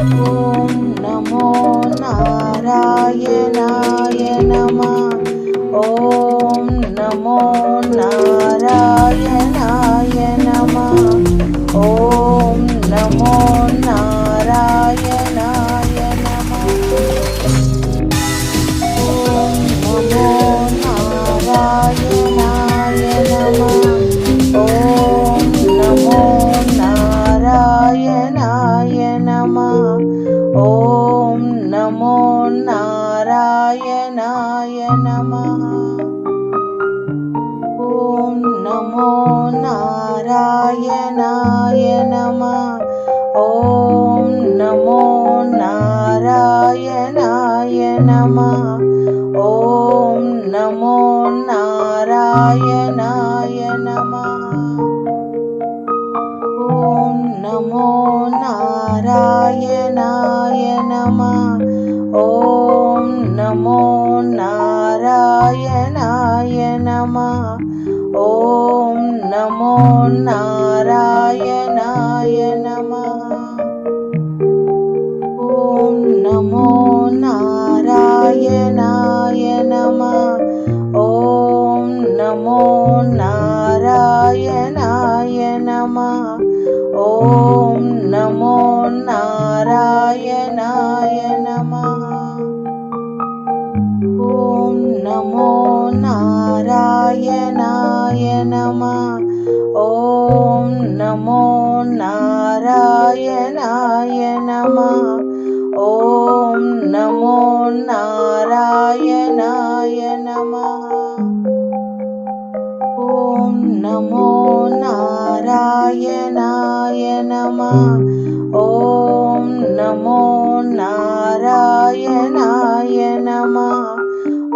ఓం నమో నారాయణాయ నమ. ఓం నమో నారాయణ नमः ॐ नमो नारायणाय नमः ॐ नमो नारायणाय नमः ॐ नमो नारायणाय నారాయణాయ నమ ఓం నమో నారాయణాయ నమ. ఓం నమో నారాయణాయ నమ.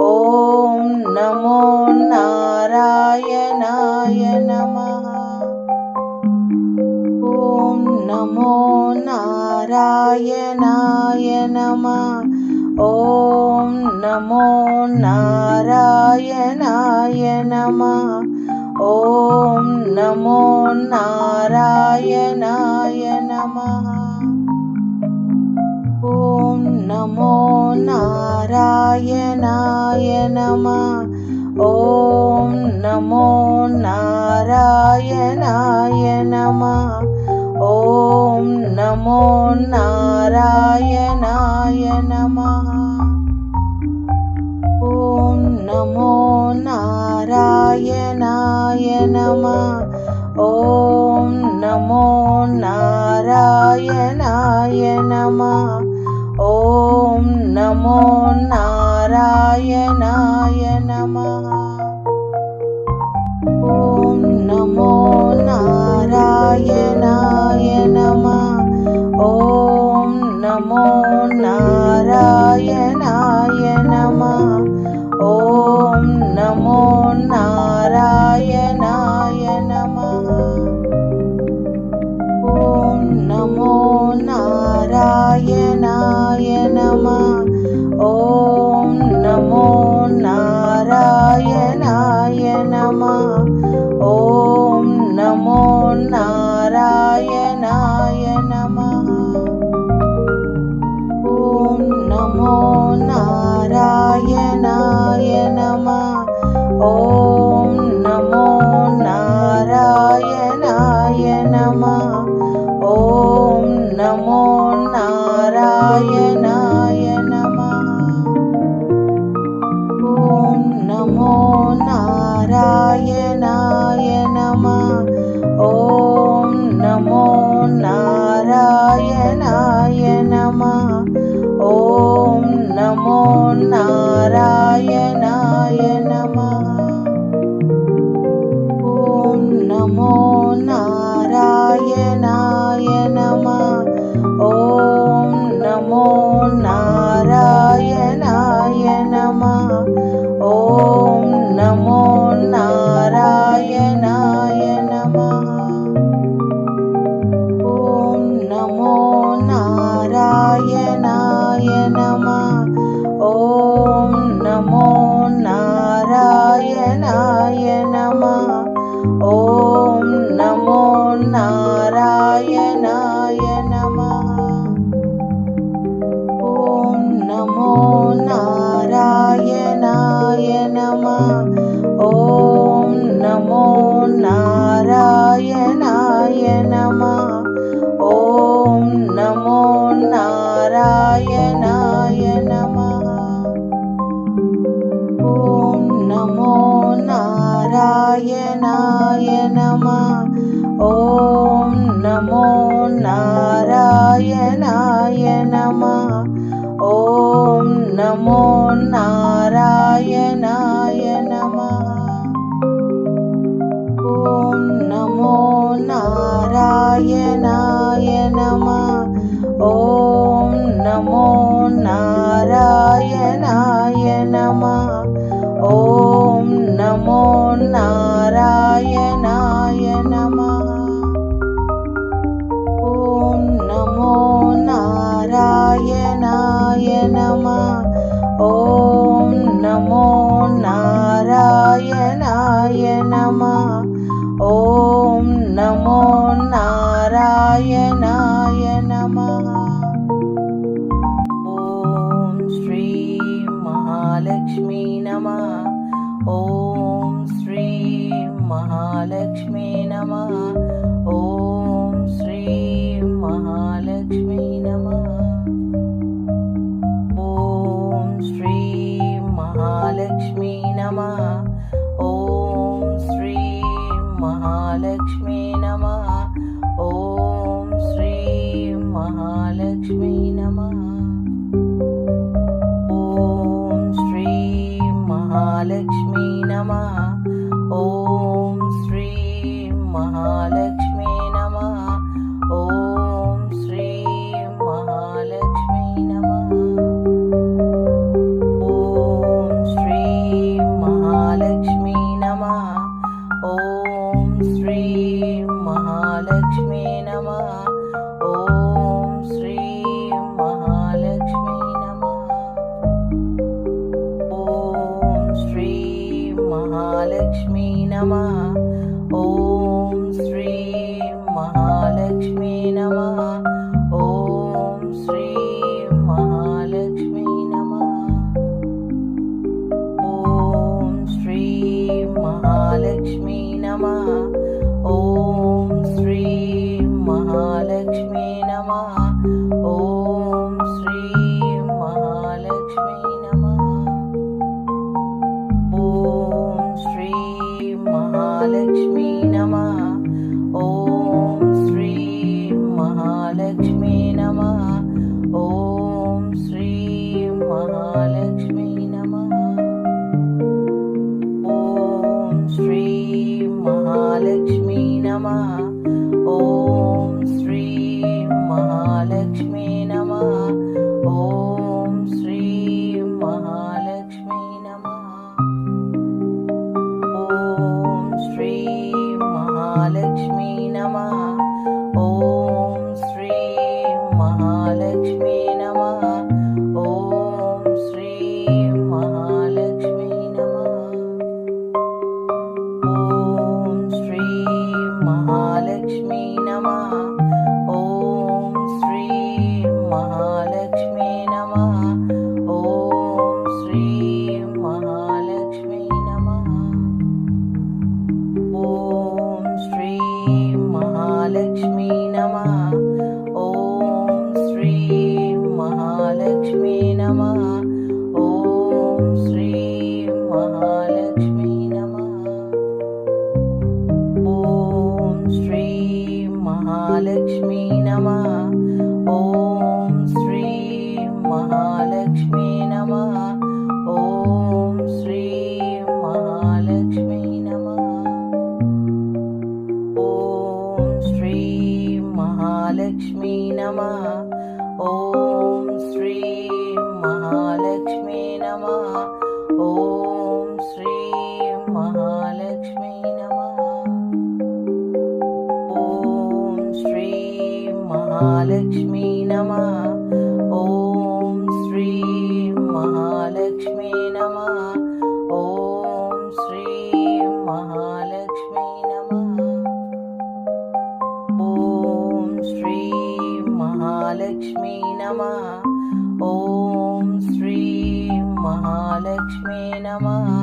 ఓం నమో నారాయణాయ నమ. ఓం నమో నారాయణాయ నమ. ఓం నమో నారాయణాయ నమ. ఓం నమో నారాయణాయ నమ. ఓం నమో నారాయణాయ నమ. ఓం నమో నారాయణాయ నమ. ॐ नमो नारायणाय नमः ॐ नमो नारायणाय नमः ॐ नमो नारायणाय नमः ॐ नमो नारायणाय నారాయణాయ నమః నారాయణ నమ. ఓం నమో నారాయణాయ నమ. ఓం నమో నారాయణాయ నమ. ఓం నమో నారాయణాయ నమ. ఓం నమో Narayana Om Sri Mahalakshmi Namah. Grandma.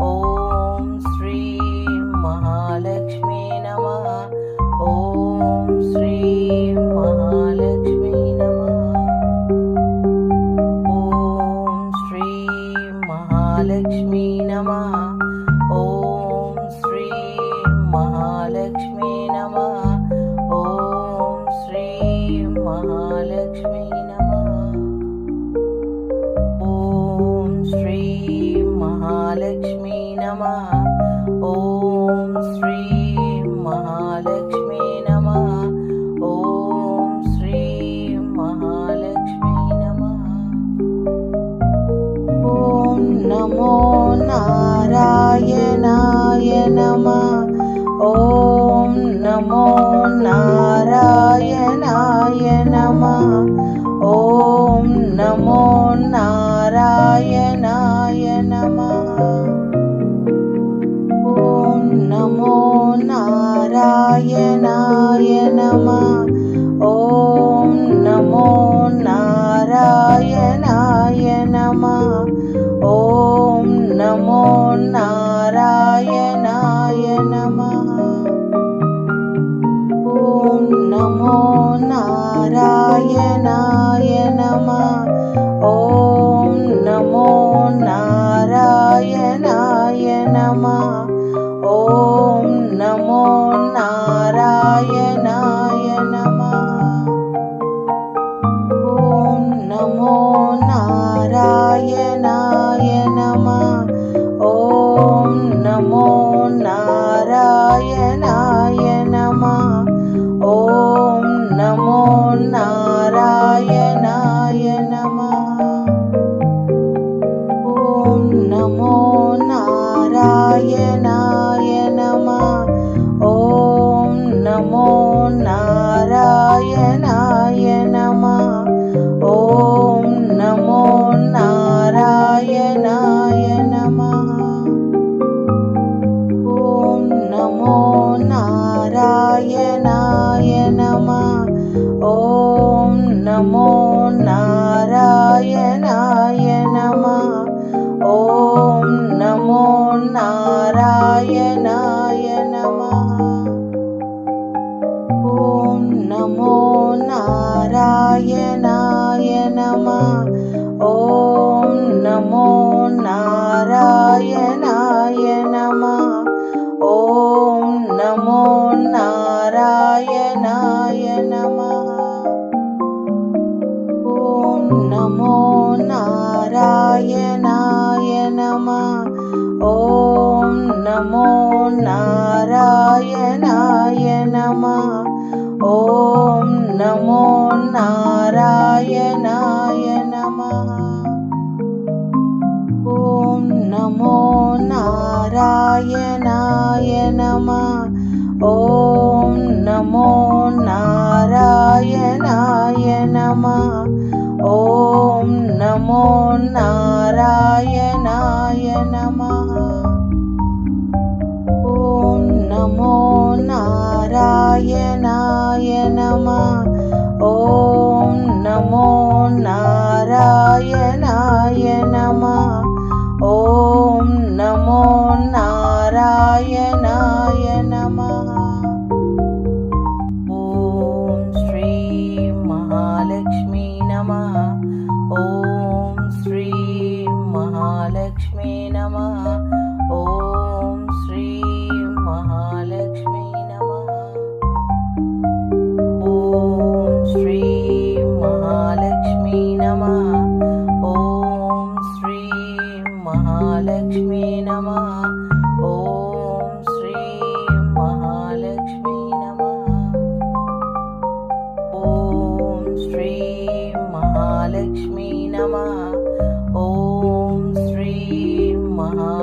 old 啊。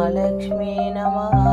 Mahalakshmi नमः।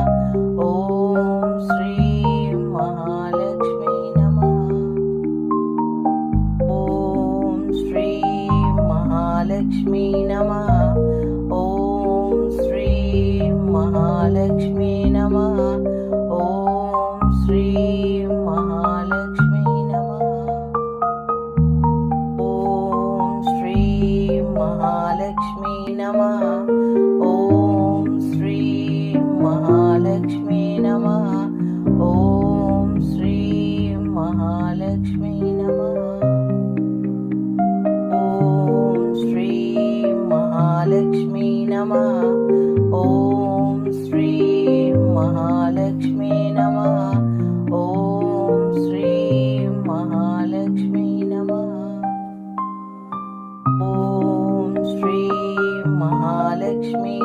Lakshmi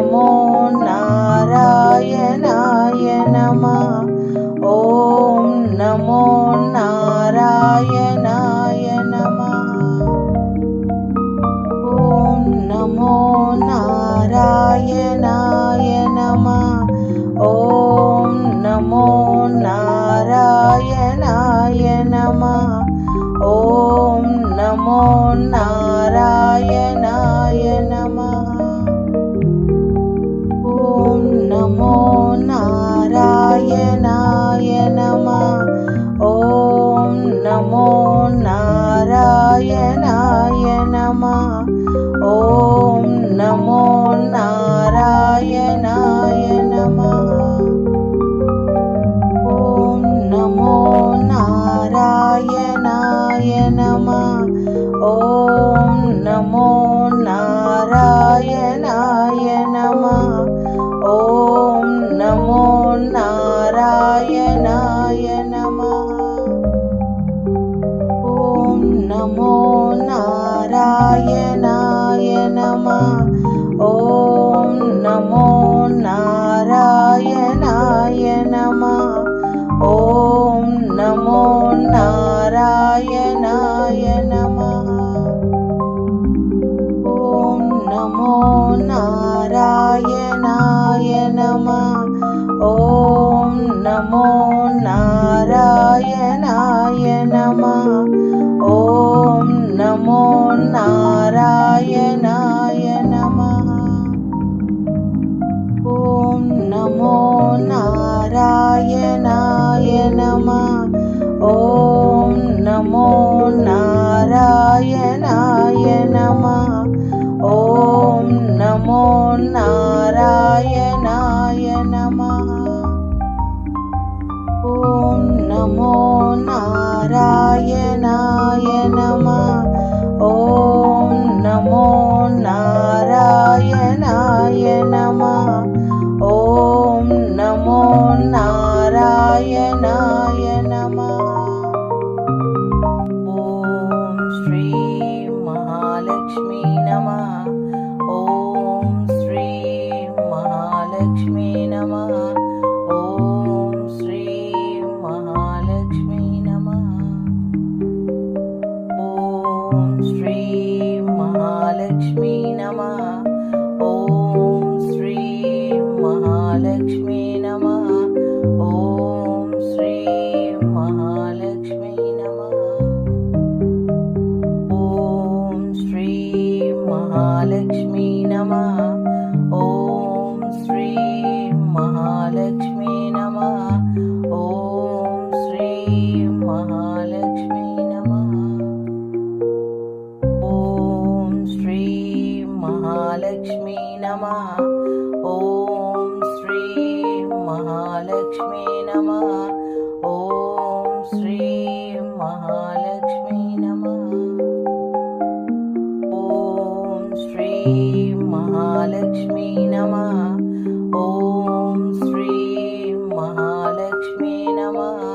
Nam Mô நாராயண আমার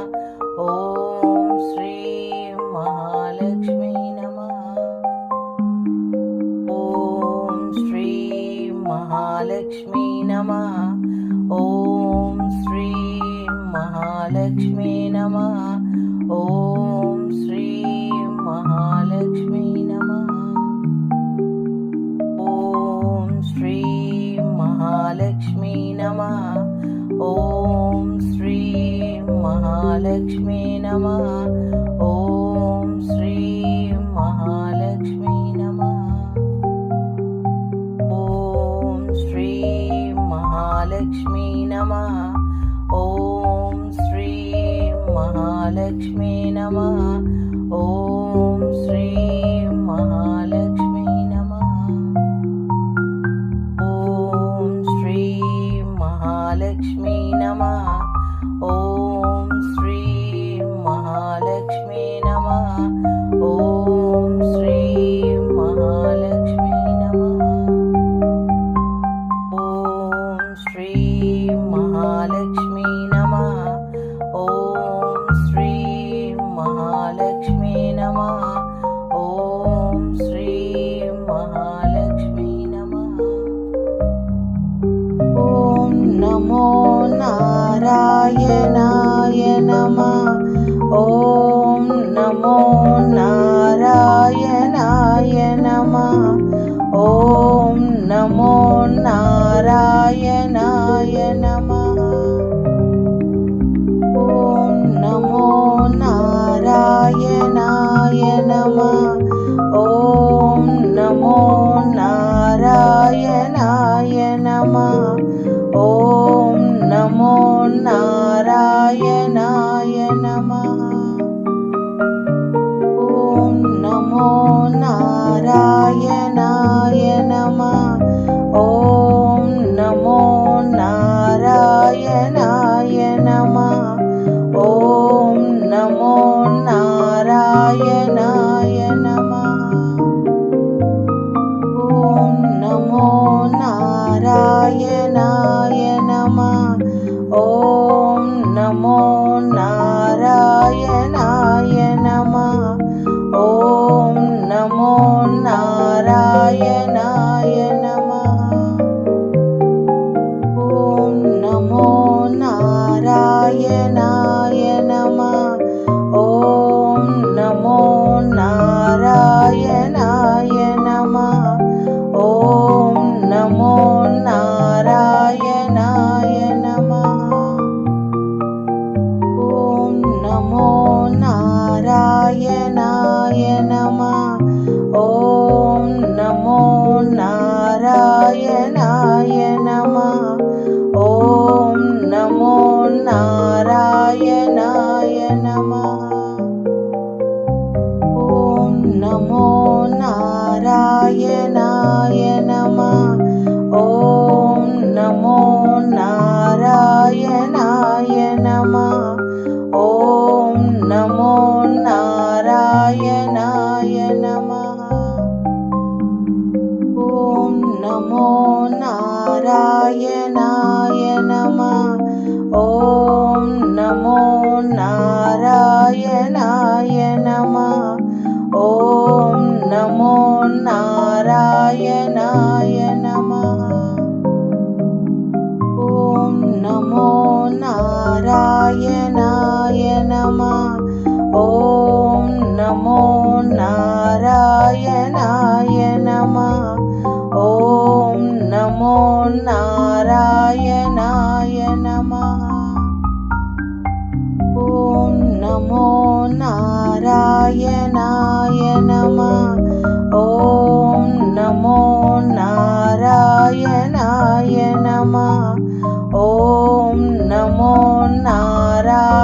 Yeah. am.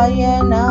Narayan.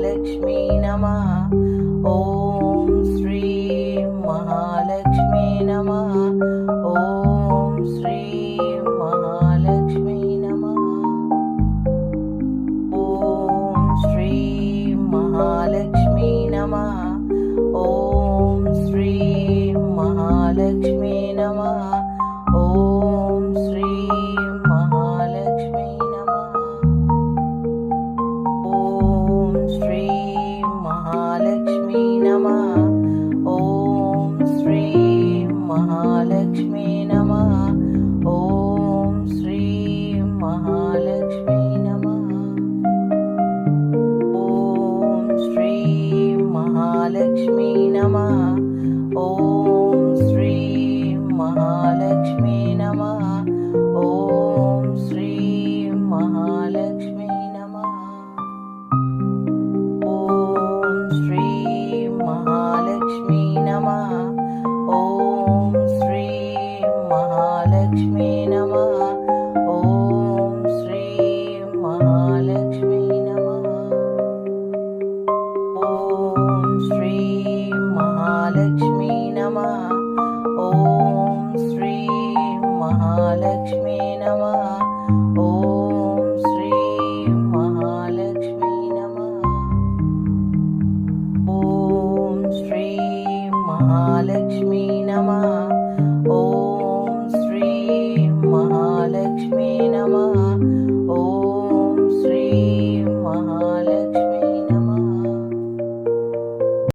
महालक्ष्मी नमः ॐ